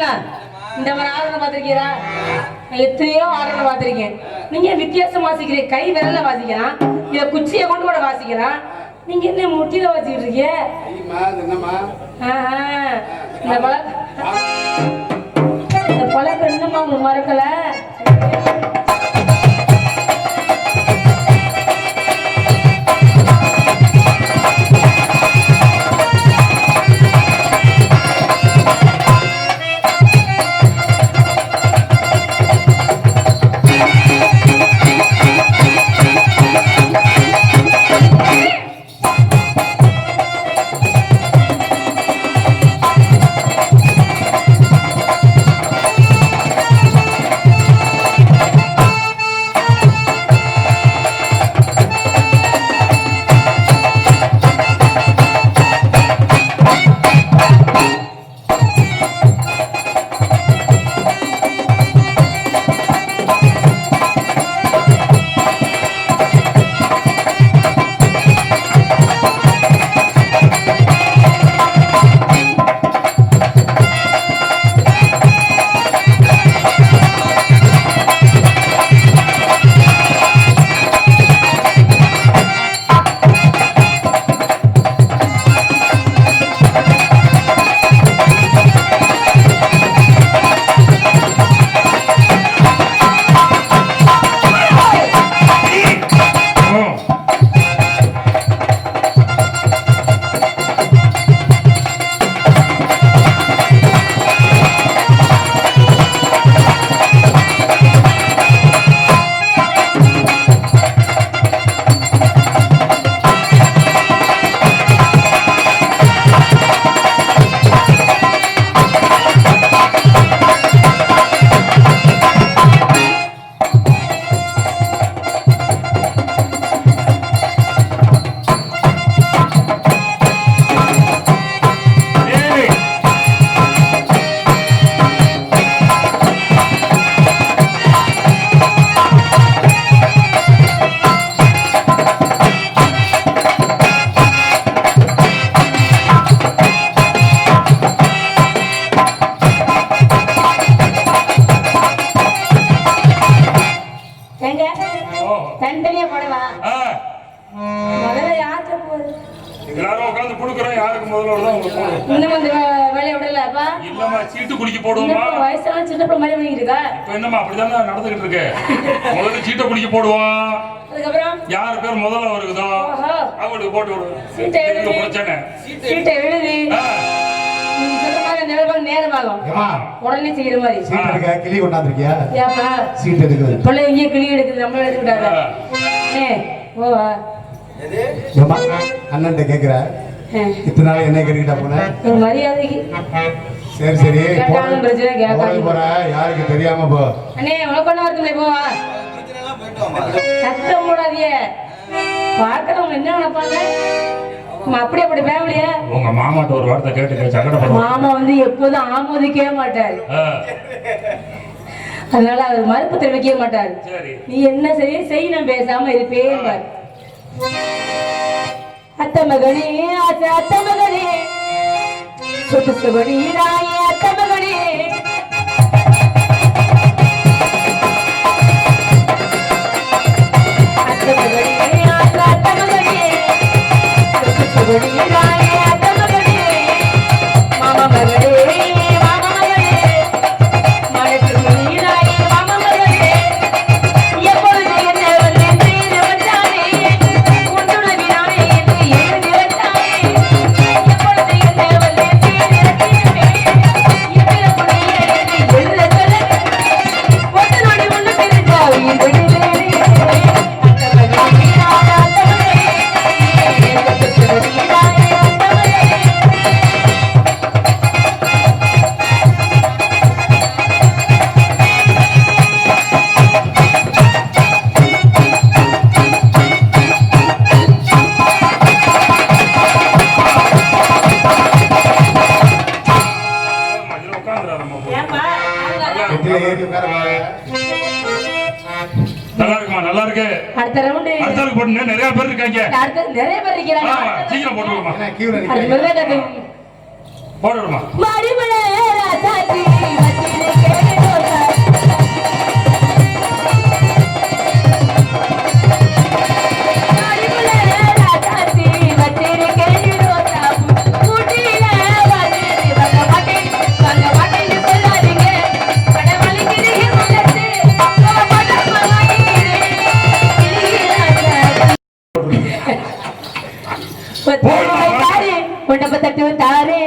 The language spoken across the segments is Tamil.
ஏங்க இந்த மாதிரி ஆளுநர் பார்த்திருக்கீரா? நான் எத்தனையோ ஆளுநர் பார்த்திருக்கேன். நீங்க வித்தியாசம் வாசிக்கிறீங்க? கை விரல வாசிக்கிறான். இத குச்சியை கொண்டு கூட வாசிக்கிறான். நீங்க என்ன முட்டியில வச்சுக்கிட்டு இருக்கீங்க? என்னம்மா? இந்த பழ இந்த பழக்கம் என்னமா உங்களுக்கு மறக்கல. எல்லாரும் உட்கார்ந்து குடுக்குறோம் யாருக்கு முதல்ல இன்னும் வேலையை விடலப்பா இல்லம்மா சீட்டு குடிக்க போடுவோமா வயசான சின்ன பிள்ளை மாதிரி இருக்கா? இப்ப என்னம்மா அப்படிதானே நடந்துகிட்டு இருக்கு. முதல்ல சீட்டை குடிக்க போடுவோம் அதுக்கப்புறம்? யார் பேர் முதல்ல வருகுதோ அவங்களுக்கு போட்டு விடுவோம் சீட்டை எழுதி. பிரச்சனை சீட்டை எழுதி. நீங்க உடனே செய்யற மாதிரி. கிளி கொண்டாந்துருக்கியா? சீட் எடுக்குது பிள்ளை இங்கே கிளி எடுக்குது நம்மள எடுத்துக்கிட்டாங்க. ஓவா ஏம்மா அண்ணன்ட்ட கேக்குற? இத்தனை நாள் என்ன கேட்டுக்கிட்டா போன மரியாதைக்கு. சரி சரி போற யாருக்கு தெரியாம போ. அண்ணே உனக்கு ஒண்ணு வருதுங்களே போவா சத்தம் போடாதிய பார்க்கறவங்க என்ன நினைப்பாங்க? அப்படி அப்படி ஃபேமிலியா உங்க மாமாட்ட ஒரு வார்த்தை கேட்டு சங்கடப்படுவோம் மாமா வந்து எப்போதும் ஆமோதிக்கவே மாட்டாரு. அதனால அவர் மறுப்பு தெரிவிக்கவே மாட்டாரு. சரி. நீ என்ன சரி செய் நான் பேசாம இருப்பேன் பாரு. அத்த மகனே ஆசை அத்த மகனே சொத்து சுவடி ராயே அத்த மகனே அத்த மகனே ஆசை அத்த மகனே அடுத்த ரவுண்டு அடுத்ததுக்கு போட்டு நிறைய பேர் இருக்காங்க. நிறைய பேர் இருக்கிறாங்க. ஆமா, சீக்கிரம் போட்டு விடுமா என்ன ಪತ್ತೆ ತಾರೆ ಕೊಂಡಪ್ಪ ತಟ್ಟುವ ತಾರೆ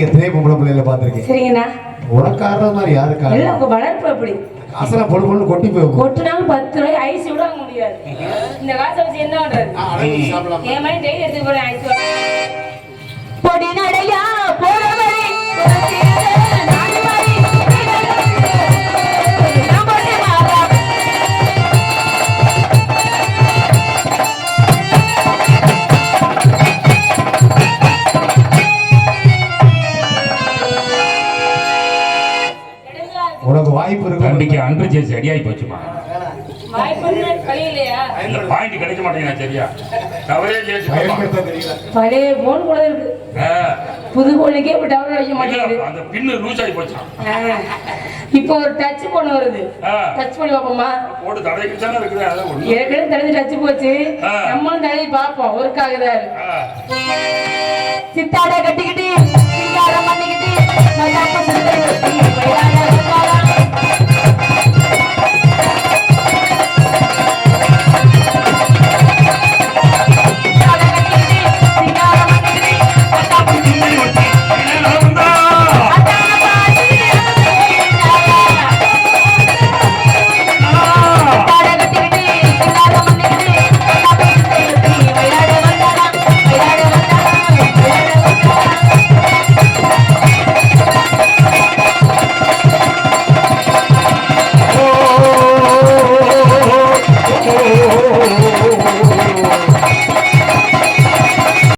நானும் எத்தனையோ பொம்பளை பிள்ளைல பார்த்திருக்கேன் சரிங்கண்ணா. உனக்கு ஆடுற மாதிரி யாருக்கா எல்லாம் உங்க வளர்ப்பு அப்படி. காசெல்லாம் பொழு பொண்ணு கொட்டி போய் கொட்டுனாலும் பத்து ரூபாய் ஐஸ் விட முடியாது. இந்த காசை வச்சு என்ன பண்றது? என் மாதிரி டெய்லி எடுத்து போறேன் ஐஸ் பொடி நடையா தம்பிக்கு அன்று ஜெயிச்சு அடியாகி போச்சுமா? வாய்ப்பு வழி இல்லையா இல்ல பாயிண்ட் கிடைக்க மாட்டேங்குது சரியா? தவறே ஜெயிச்சு பழைய போன் கூட இருக்கு. புது போனுக்கே இப்ப டவர் வைக்க மாட்டேங்குது. அந்த பின்னு லூஸ் ஆகி போச்சான் ஆ. இப்போ ஒரு டச் போன் வருது. டச் பண்ணி பார்ப்போமா போட்டு தடைக்கு தானே இருக்குது அதான் ஒண்ணு. ஏற்கனவே தெரிஞ்சு டச் போச்சு. நம்மளும் தடவி பார்ப்போம். ஒர்க் ஆகுதா. சித்தாட கட்டிக்கிட்டு